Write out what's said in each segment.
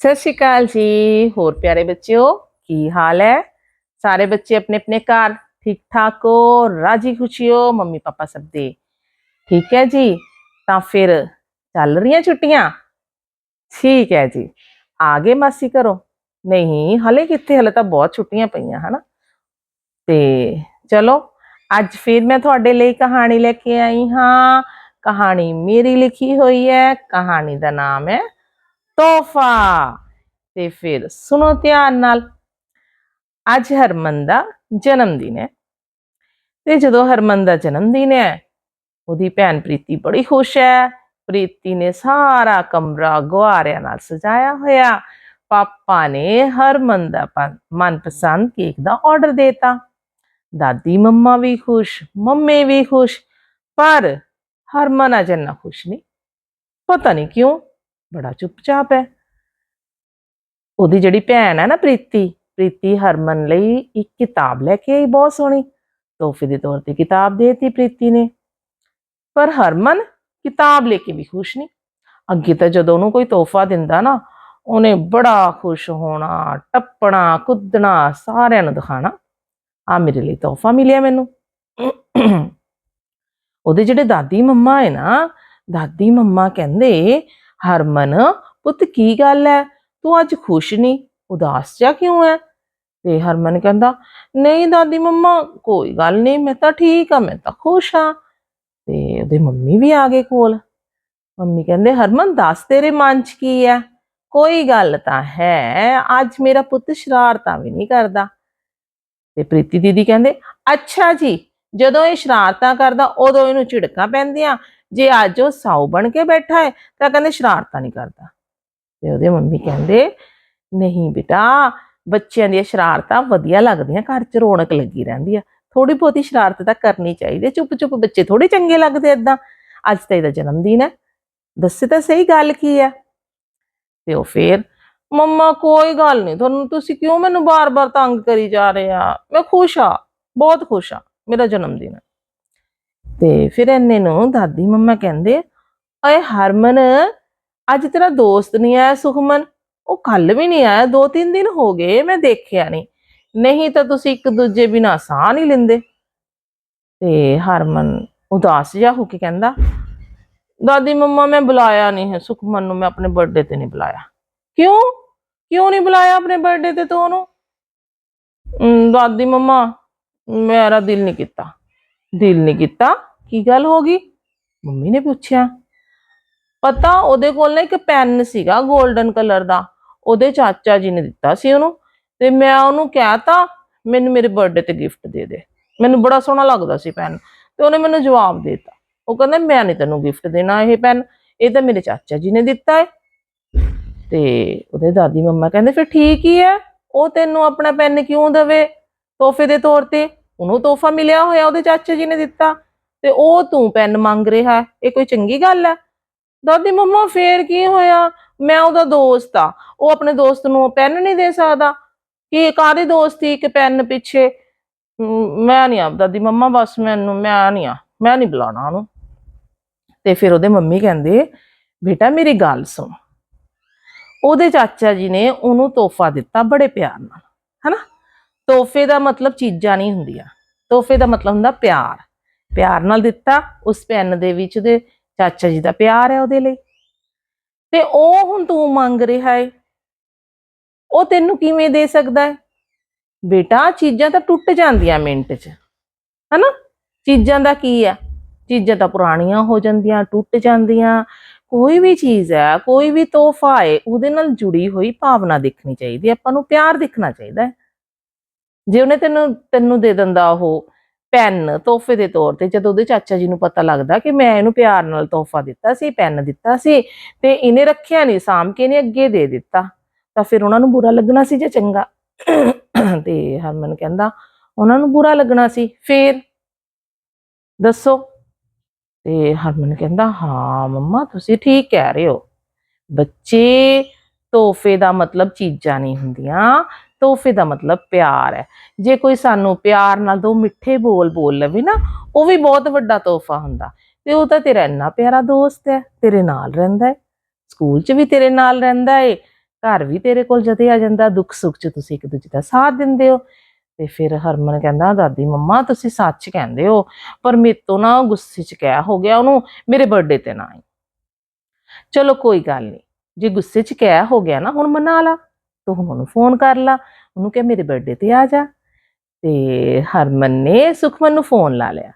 ਸਤਿ ਸ਼੍ਰੀ ਅਕਾਲ ਜੀ। ਹੋਰ ਪਿਆਰੇ ਬੱਚਿਓ, ਕੀ ਹਾਲ ਹੈ? ਸਾਰੇ ਬੱਚੇ ਆਪਣੇ ਆਪਣੇ ਘਰ ਠੀਕ ਠਾਕ ਹੋ? ਰਾਜੀ ਖੁਸ਼ੀ ਹੋ? ਮੰਮੀ ਪਾਪਾ ਸਭ ਦੇ ਠੀਕ ਹੈ ਜੀ? ਤਾਂ ਫਿਰ ਚੱਲ ਰਹੀਆਂ ਛੁੱਟੀਆਂ? ਠੀਕ ਹੈ ਜੀ। ਆ ਗਏ ਮਾਸੀ ਘਰੋਂ। ਨਹੀਂ, ਹਲੇ ਕਿੱਥੇ? ਹਲੇ ਤਾਂ ਬਹੁਤ ਛੁੱਟੀਆਂ ਪਈਆਂ, ਹਨਾ? ਤੇ ਚਲੋ, ਅੱਜ ਫਿਰ ਮੈਂ ਤੁਹਾਡੇ ਲਈ ਕਹਾਣੀ ਲੈ ਕੇ ਆਈ ਹਾਂ। ਕਹਾਣੀ ਮੇਰੀ ਲਿਖੀ ਹੋਈ ਹੈ, ਕਹਾਣੀ ਦਾ ਨਾਮ ਹੈ ਤੋਹਫਾ। ਤੇ ਫਿਰ ਸੁਣੋ ਧਿਆਨ ਨਾਲ। ਅੱਜ ਹਰਮਨ ਦਾ ਜਨਮ ਦਿਨ ਹੈ। ਤੇ ਜਦੋਂ ਹਰਮਨ ਦਾ ਜਨਮ ਦਿਨ ਹੈ, ਉਹਦੀ ਭੈਣ ਪ੍ਰੀਤੀ ਬੜੀ ਖੁਸ਼ ਹੈ। ਪ੍ਰੀਤੀ ਨੇ ਸਾਰਾ ਕਮਰਾ ਗੁਆਰਿਆਂ ਨਾਲ ਸਜਾਇਆ ਹੋਇਆ। ਪਾਪਾ ਨੇ ਹਰਮਨ ਦਾ ਮਨਪਸੰਦ ਕੇਕ ਦਾ ਆਰਡਰ ਦੇਤਾ। ਦਾਦੀ ਮੰਮਾ ਵੀ ਖੁਸ਼, ਮੰਮੀ ਵੀ ਖੁਸ਼। ਪਰ ਹਰਮਨ ਅਜੇ ਇੰਨਾ ਖੁਸ਼ ਨਹੀਂ। ਪਤਾ ਨਹੀਂ ਕਿਉਂ ਬੜਾ ਚੁੱਪਚਾਪ ਹੈ। ਉਹਦੀ ਜਿਹੜੀ ਭੈਣ ਹੈ ਨਾ ਪ੍ਰੀਤੀ ਪ੍ਰੀਤੀ ਹਰਮਨ ਲਈ ਇੱਕ ਕਿਤਾਬ ਲੈ ਕੇ ਆਈ ਬਹੁਤ ਸੋਹਣੀ। ਤੋਹਫੇ ਦੇ ਤੌਰ ਤੇ ਕਿਤਾਬ ਦੇਤੀ ਪ੍ਰੀਤੀ ਨੇ। ਪਰ ਹਰਮਨ ਕਿਤਾਬ ਲੈ ਕੇ ਵੀ ਖੁਸ਼ ਨਹੀਂ। ਅੱਗੇ ਤਾਂ ਜਦੋਂ ਉਹਨੂੰ ਕੋਈ ਤੋਹਫਾ ਦਿੰਦਾ ਨਾ, ਉਹਨੇ ਬੜਾ ਖੁਸ਼ ਹੋਣਾ, ਟੱਪਣਾ, ਕੁੱਦਣਾ, ਸਾਰਿਆਂ ਨੂੰ ਦਿਖਾਣਾ। ਆ ਮੇਰੇ ਲਈ ਤੋਹਫਾ ਮਿਲਿਆ ਮੈਨੂੰ। ਉਹਦੇ ਜਿਹੜੇ ਦਾਦੀ ਮੰਮਾ ਹੈ ਨਾ, ਦਾਦੀ ਮੰਮਾ ਕਹਿੰਦੇ ਹਰਮਨ, ਪੁੱਤ ਕੀ ਗੱਲ ਹੈ ਤੂੰ ਅੱਜ ਖੁਸ਼ ਨਹੀਂ ਉਦਾਸ ਜਾ ਕਿਉਂ ਹੈ ਤੇ ਹਰਮਨ ਕਹਿੰਦਾ, ਨਹੀਂ ਦਾਦੀ ਮੰਮਾ, ਕੋਈ ਗੱਲ ਨਹੀਂ ਮੈਂ ਤਾਂ ਠੀਕ ਆ, ਮੈਂ ਤਾਂ ਖੁਸ਼ ਆ। ਤੇ ਉਹਦੇ ਮੰਮੀ ਵੀ ਆ ਗਏ ਕੋਲ। ਮੰਮੀ ਕਹਿੰਦੇ, ਹਰਮਨ, ਦੱਸ ਤੇਰੇ ਮਨ 'ਚ ਕੀ ਹੈ ਕੋਈ ਗੱਲ ਤਾਂ ਹੈ, ਅੱਜ ਮੇਰਾ ਪੁੱਤ ਸ਼ਰਾਰਤਾਂ ਵੀ ਨਹੀਂ ਕਰਦਾ। ਤੇ ਪ੍ਰੀਤੀ ਦੀਦੀ ਕਹਿੰਦੇ, ਅੱਛਾ ਜੀ, ਜਦੋਂ ਇਹ ਸ਼ਰਾਰਤਾਂ ਕਰਦਾ, ਉਦੋਂ ਇਹਨੂੰ ਝਿੜਕਾਂ ਪੈਂਦੀਆਂ ਜੇ ਅੱਜ ਉਹ ਸਾਊ ਬਣ ਕੇ ਬੈਠਾ ਹੈ, ਤਾਂ ਕਹਿੰਦੇ ਸ਼ਰਾਰਤਾਂ ਨਹੀਂ ਕਰਦਾ। ਤੇ ਉਹਦੇ ਮੰਮੀ ਕਹਿੰਦੇ, ਨਹੀਂ ਬੇਟਾ, ਬੱਚਿਆਂ ਦੀਆਂ ਸ਼ਰਾਰਤਾਂ ਵਧੀਆ ਲੱਗਦੀਆਂ, ਘਰ 'ਚ ਰੌਣਕ ਲੱਗੀ ਰਹਿੰਦੀ ਆ। ਥੋੜੀ ਬਹੁਤੀ ਸ਼ਰਾਰਤ ਤਾਂ ਕਰਨੀ ਚਾਹੀਦੀ ਹੈ। ਚੁੱਪ ਚੁੱਪ ਬੱਚੇ ਥੋੜੀ ਚੰਗੇ ਲੱਗਦੇ ਏਦਾਂ। ਅੱਜ ਤਾਂ ਇਹਦਾ ਜਨਮ ਦਿਨ ਹੈ। ਦੱਸੇ ਤਾਂ ਸਹੀ ਗੱਲ ਕੀ ਹੈ ਤੇ ਉਹ ਫੇਰ, ਮੰਮਾ, ਕੋਈ ਗੱਲ ਨਹੀਂ, ਤੁਹਾਨੂੰ ਤੁਸੀਂ ਕਿਉਂ ਮੈਨੂੰ ਬਾਰ-ਬਾਰ ਤੰਗ ਕਰੀ ਜਾ ਰਹੇ ਆ? ਮੈਂ ਖੁਸ਼ ਆ, ਬਹੁਤ ਖੁਸ਼ ਆ, ਮੇਰਾ ਜਨਮ ਦਿਨ ਹੈ। ਤੇ ਫਿਰ ਇੰਨੇ ਨੂੰ ਦਾਦੀ ਮੰਮਾ ਕਹਿੰਦੇ ਓਏ ਹਰਮਨ, ਅੱਜ ਤੇਰਾ ਦੋਸਤ ਨਹੀਂ ਆਇਆ ਸੁਖਮਨ। ਉਹ ਕੱਲ ਵੀ ਨਹੀਂ ਆਇਆ, ਦੋ ਤਿੰਨ ਦਿਨ ਹੋ ਗਏ, ਮੈਂ ਦੇਖਿਆ ਨਹੀਂ। ਨਹੀਂ ਤਾਂ ਤੁਸੀਂ ਇੱਕ ਦੂਜੇ ਬਿਨਾ ਸਾਹ ਨਹੀਂ ਲੈਂਦੇ। ਤੇ ਹਰਮਨ ਉਦਾਸ ਜਿਹਾ ਹੋ ਕੇ ਕਹਿੰਦਾ, ਦਾਦੀ ਮੰਮਾ, ਮੈਂ ਬੁਲਾਇਆ ਨਹੀਂ ਹੈ ਸੁਖਮਨ ਨੂੰ, ਮੈਂ ਆਪਣੇ ਬਰਥਡੇ ਤੇ ਨਹੀਂ ਬੁਲਾਇਆ। ਕਿਉਂ? ਕਿਉਂ ਨਹੀਂ ਬੁਲਾਇਆ ਆਪਣੇ ਬਰਥਡੇ ਤੇ ਤੂੰ ਉਹਨੂੰ? ਦਾਦੀ ਮੰਮਾ, ਮੇਰਾ ਦਿਲ ਨਹੀਂ ਕੀਤਾ। ਦਿਲ ਨਹੀਂ ਕੀਤਾ। ਕੀ ਗੱਲ ਹੋ ਗਈ? ਮੰਮੀ ਨੇ ਪੁੱਛਿਆ। ਪਤਾ ਉਹਦੇ ਕੋਲ ਨਾ ਇੱਕ ਪੈਨ ਸੀਗਾ 골ਡਨ ਕਲਰ ਦਾ। ਉਹਦੇ ਚਾਚਾ ਜੀ ਨੇ ਦਿੱਤਾ ਸੀ ਉਹਨੂੰ। ਤੇ ਮੈਂ ਉਹਨੂੰ ਕਹਿਤਾ, ਮੈਨੂੰ ਮੇਰੇ ਬਰਥਡੇ ਤੇ ਗਿਫਟ ਦੇ ਦੇ। ਮੈਨੂੰ ਬੜਾ ਸੋਹਣਾ ਲੱਗਦਾ ਸੀ ਪੈਨ। ਤੇ ਉਹਨੇ ਮੈਨੂੰ ਜਵਾਬ ਦੇ ਦਿੱਤਾ। ਉਹ ਕਹਿੰਦਾ, ਮੈਂ ਨਹੀਂ ਤੈਨੂੰ ਗਿਫਟ ਦੇਣਾ ਇਹ ਪੈਨ। ਇਹ ਤਾਂ ਮੇਰੇ ਚਾਚਾ ਜੀ ਨੇ ਦਿੱਤਾ ਹੈ ਤੇ ਉਹਦੇ ਦਾਦੀ ਮੰਮਾ ਕਹਿੰਦੇ, ਫਿਰ ਠੀਕ ਹੀ ਹੈ। ਉਹ ਤੈਨੂੰ ਆਪਣਾ ਪੈਨ ਕਿਉਂ ਦੇਵੇ? ਤੋਹਫੇ ਦੇ ਤੌਰ ਤੇ ਉਹਨੂੰ ਤੋਹਫਾ ਮਿਲਿਆ ਹੋਇਆ ਉਹਦੇ ਚਾਚਾ ਜੀ ਨੇ ਦਿੱਤਾ। ਤੇ ਉਹ ਤੂੰ ਪੈਨ ਮੰਗ ਰਿਹਾ, ਇਹ ਕੋਈ ਚੰਗੀ ਗੱਲ ਹੈ? ਦਾਦੀ ਮੰਮਾ, ਫੇਰ ਕੀ ਹੋਇਆ? ਮੈਂ ਉਹਦਾ ਦੋਸਤ ਆ, ਉਹ ਆਪਣੇ ਦੋਸਤ ਨੂੰ ਪੈਨ ਨਹੀਂ ਦੇ ਸਕਦਾ। ਕਿ ਕਾਹਦੀ ਦੋਸਤੀ ਇੱਕ ਪੈਨ ਪਿੱਛੇ? ਮੈਂ ਨਹੀਂ ਆ ਦਾਦੀ ਮੰਮਾ, ਬਸ ਮੈਨੂੰ, ਮੈਂ ਨਹੀਂ ਆ, ਮੈਂ ਨਹੀਂ ਬੁਲਾਣਾ ਉਹਨੂੰ। ਤੇ ਫਿਰ ਉਹਦੇ ਮੰਮੀ ਕਹਿੰਦੇ, ਬੇਟਾ ਮੇਰੀ ਗੱਲ ਸੁਣ। ਉਹਦੇ ਚਾਚਾ ਜੀ ਨੇ ਉਹਨੂੰ ਤੋਹਫਾ ਦਿੱਤਾ ਬੜੇ ਪਿਆਰ ਨਾਲ, ਹਨਾ? ਤੋਹਫੇ ਦਾ ਮਤਲਬ ਚੀਜ਼ਾਂ ਨਹੀਂ ਹੁੰਦੀਆਂ। ਤੋਹਫੇ ਦਾ ਮਤਲਬ ਹੁੰਦਾ ਪਿਆਰ। ਪਿਆਰ ਨਾਲ ਦਿੱਤਾ, ਉਸ ਪੈਨ ਦੇ ਵਿੱਚ ਦੇ ਚਾਚਾ ਜੀ ਦਾ ਪਿਆਰ ਹੈ ਉਹਦੇ ਲਈ। ਤੇ ਉਹ ਹੁਣ ਤੂੰ ਮੰਗ ਰਿਹਾ ਹੈ ਉਹ ਤੈਨੂੰ ਕਿਵੇਂ ਦੇ ਸਕਦਾ ਹੈ ਬੇਟਾ ਚੀਜ਼ਾਂ ਤਾਂ ਟੁੱਟ ਜਾਂਦੀਆਂ ਮਿੰਟ 'ਚ, ਹਨਾ? ਚੀਜ਼ਾਂ ਦਾ ਕੀ ਹੈ ਚੀਜ਼ਾਂ ਤਾਂ ਪੁਰਾਣੀਆਂ ਹੋ ਜਾਂਦੀਆਂ, ਟੁੱਟ ਜਾਂਦੀਆਂ। ਕੋਈ ਵੀ ਚੀਜ਼ ਹੈ, ਕੋਈ ਵੀ ਤੋਹਫਾ ਹੈ ਉਹਦੇ ਨਾਲ ਜੁੜੀ ਹੋਈ ਭਾਵਨਾ ਦੇਖਣੀ ਚਾਹੀਦੀ ਹੈ, ਆਪਾਂ ਨੂੰ ਪਿਆਰ ਦਿਖਣਾ ਚਾਹੀਦਾ ਹੈ। ਜੇ ਉਹਨੇ ਤੈਨੂੰ ਤੈਨੂੰ ਦੇ ਦਿੰਦਾ ਉਹ ਪੈਨ ਤੋਹਫੇ ਦੇ ਤੌਰ ਤੇ ਜਦੋਂ ਉਹਦੇ ਚਾਚਾ ਜੀ ਨੂੰ ਪਤਾ ਲੱਗਦਾ ਕਿ ਮੈਂ ਇਹਨੂੰ ਪਿਆਰ ਨਾਲ ਤੋਹਫਾ ਦਿੱਤਾ ਸੀ, ਪੈਨ ਦਿੱਤਾ ਸੀ ਤੇ ਇਹਨੇ ਰੱਖਿਆ ਨਹੀਂ ਸਾਂਭ ਕੇ ਇਹਨੇ ਅੱਗੇ ਦੇ ਦਿੱਤਾ, ਤਾਂ ਫਿਰ ਉਹਨਾਂ ਨੂੰ ਬੁਰਾ ਲੱਗਣਾ ਸੀ ਜਾਂ ਚੰਗਾ? ਤੇ ਹਰਮਨ ਕਹਿੰਦਾ, ਉਹਨਾਂ ਨੂੰ ਬੁਰਾ ਲੱਗਣਾ ਸੀ, ਫੇਰ? ਦੱਸੋ? ਤੇ ਹਰਮਨ ਕਹਿੰਦਾ, ਹਾਂ ਮੰਮਾ, ਤੁਸੀਂ ਠੀਕ ਕਹਿ ਰਹੇ ਹੋ। ਬੱਚੇ ਤੋਹਫੇ ਦਾ ਮਤਲਬ ਚੀਜ਼ਾਂ ਨਹੀਂ ਹੁੰਦੀਆਂ। ਤੋਹਫੇ ਦਾ ਮਤਲਬ ਪਿਆਰ ਹੈ। ਜੇ ਕੋਈ ਸਾਨੂੰ ਪਿਆਰ ਨਾਲ ਦੋ ਮਿੱਠੇ ਬੋਲ ਬੋਲ ਲਵੇ ਨਾ, ਉਹ ਵੀ ਬਹੁਤ ਵੱਡਾ ਤੋਹਫਾ ਹੁੰਦਾ। ਤੇ ਉਹ ਤਾਂ ਤੇਰਾ ਇੰਨਾ ਪਿਆਰਾ ਦੋਸਤ ਹੈ, ਤੇਰੇ ਨਾਲ ਰਹਿੰਦਾ ਹੈ। ਸਕੂਲ 'ਚ ਵੀ ਤੇਰੇ ਨਾਲ ਰਹਿੰਦਾ ਏ, ਘਰ ਵੀ ਤੇਰੇ ਕੋਲ ਜਦੇ ਆ ਜਾਂਦਾ, ਦੁੱਖ ਸੁੱਖ 'ਚ ਤੁਸੀਂ ਇੱਕ ਦੂਜੇ ਦਾ ਸਾਥ ਦਿੰਦੇ ਹੋ। ਤੇ ਫਿਰ ਹਰਮਨ ਕਹਿੰਦਾ, ਦਾਦੀ, ਮੰਮਾ, ਤੁਸੀਂ ਸੱਚ ਕਹਿੰਦੇ ਹੋ, ਪਰ ਮੇਰੇ ਤੋਂ ਨਾ ਗੁੱਸੇ 'ਚ ਕਹਿ ਹੋ ਗਿਆ ਉਹਨੂੰ? ਮੇਰੇ ਬਰਥਡੇ ਤੇ ਨਾ ਆਈ। ਚਲੋ ਕੋਈ ਗੱਲ ਨਹੀਂ ਜੇ ਗੁੱਸੇ 'ਚ ਕਹਿ ਹੋ ਗਿਆ ਨਾ, ਹੁਣ ਮਨਾ ਲਾ। ਤੂੰ ਹੁਣ ਫੋਨ ਕਰ ਲਾ, ਉਹਨੂੰ ਕਹਿ ਮੇਰੇ ਬਰਥਡੇ ਤੇ ਆ ਜਾ। ਤੇ ਹਰਮਨ ਨੇ ਸੁਖਮਨ ਨੂੰ ਫੋਨ ਲਾ ਲਿਆ।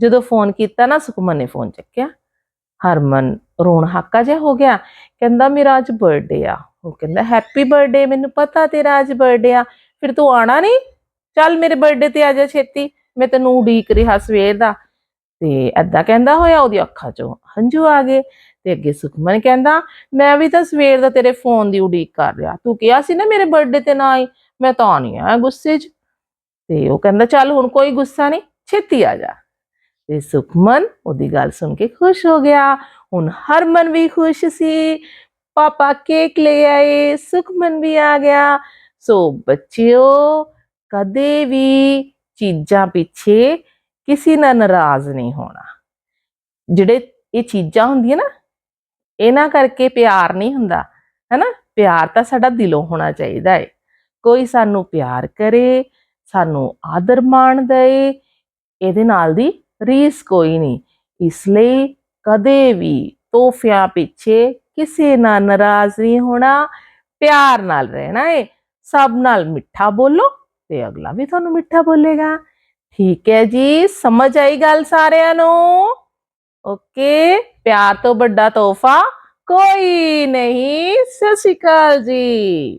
ਜਦੋਂ ਫੋਨ ਕੀਤਾ ਨਾ, ਸੁਖਮਨ ਨੇ ਫੋਨ ਚੱਕਿਆ। ਹਰਮਨ ਰੋਣ ਹਾਕਾ ਜਿਹਾ ਹੋ ਗਿਆ, ਕਹਿੰਦਾ, ਮੇਰਾ ਅੱਜ ਬਰਥਡੇ ਆ। ਉਹ ਕਹਿੰਦਾ ਹੈਪੀ ਬਰਥਡੇ ਮੈਨੂੰ ਪਤਾ ਤੇਰਾ ਅੱਜ ਬਰਥਡੇ ਆ। ਫਿਰ ਤੂੰ ਆਣਾ ਨਹੀਂ? ਚੱਲ ਮੇਰੇ ਬਰਥਡੇ ਤੇ ਆ ਜਾ ਛੇਤੀ। ਮੈਂ ਤੈਨੂੰ ਉਡੀਕ ਰਿਹਾ ਸਵੇਰ ਦਾ। ਤੇ ਐਦਾਂ ਕਹਿੰਦਾ ਹੋਇਆ ਉਹਦੀ ਅੱਖਾਂ 'ਚੋਂ ਹੰਝੂ ਆ ਗਏ। ਤੇ ਅੱਗੇ ਸੁਖਮਨ ਕਹਿੰਦਾ, ਮੈਂ ਵੀ ਤਾਂ ਸਵੇਰ ਦਾ ਤੇਰੇ ਫੋਨ ਦੀ ਉਡੀਕ ਕਰ ਰਿਹਾ। ਤੂੰ ਕਿਹਾ ਸੀ ਨਾ ਮੇਰੇ ਬਰਥਡੇ ਤੇ ਨਾ ਆਈ? ਮੈਂ ਤਾਂ ਨਹੀਂ ਆਇਆ ਗੁੱਸੇ 'ਚ। ਤੇ ਉਹ ਕਹਿੰਦਾ, ਚੱਲ ਹੁਣ ਕੋਈ ਗੁੱਸਾ ਨਹੀਂ, ਛੇਤੀ ਆ ਜਾ। ਤੇ ਸੁਖਮਨ ਉਹਦੀ ਗੱਲ ਸੁਣ ਕੇ ਖੁਸ਼ ਹੋ ਗਿਆ। ਹੁਣ ਹਰਮਨ ਵੀ ਖੁਸ਼ ਸੀ। ਪਾਪਾ ਕੇਕ ਲੈ ਆਏ, ਸੁਖਮਨ ਵੀ ਆ ਗਿਆ। ਸੋ ਬੱਚਿਓ, ਕਦੇ ਵੀ ਚੀਜ਼ਾਂ ਪਿੱਛੇ ਕਿਸੇ ਨਾਲ ਨਾਰਾਜ਼ ਨਹੀਂ ਹੋਣਾ। ਜਿਹੜੇ ਇਹ ਚੀਜ਼ਾਂ ਹੁੰਦੀਆਂ ਨਾ ਇਹਨਾਂ ਕਰਕੇ ਪਿਆਰ ਨਹੀਂ ਹੁੰਦਾ, ਹੈਨਾ? ਪਿਆਰ ਤਾਂ ਸਾਡਾ ਦਿਲੋਂ ਹੋਣਾ ਚਾਹੀਦਾ ਹੈ ਕੋਈ ਸਾਨੂੰ ਪਿਆਰ ਕਰੇ, ਸਾਨੂੰ ਆਦਰ ਮਾਣ ਦੇ ਇਹਦੇ ਨਾਲ ਦੀ ਰੀਸ ਕੋਈ ਨਹੀਂ। ਇਸ ਲਈ ਕਦੇ ਵੀ ਤੋਹਫਿਆਂ ਪਿੱਛੇ ਕਿਸੇ ਨਾਲ ਨਾਰਾਜ਼ ਨਹੀਂ ਹੋਣਾ, ਪਿਆਰ ਨਾਲ ਰਹਿਣਾ ਏ। ਸਭ ਨਾਲ ਮਿੱਠਾ ਬੋਲੋ ਤੇ ਅਗਲਾ ਵੀ ਤੁਹਾਨੂੰ ਮਿੱਠਾ ਬੋਲੇਗਾ। ਠੀਕ ਹੈ ਜੀ, ਸਮਝ ਆਈ ਗੱਲ ਸਾਰਿਆਂ ਨੂੰ? ਓਕੇ ਪਿਆਰ ਤੋਂ ਵੱਡਾ ਤੋਹਫਾ ਕੋਈ ਨਹੀਂ ਸਤਿ ਸ਼੍ਰੀ ਅਕਾਲ ਜੀ।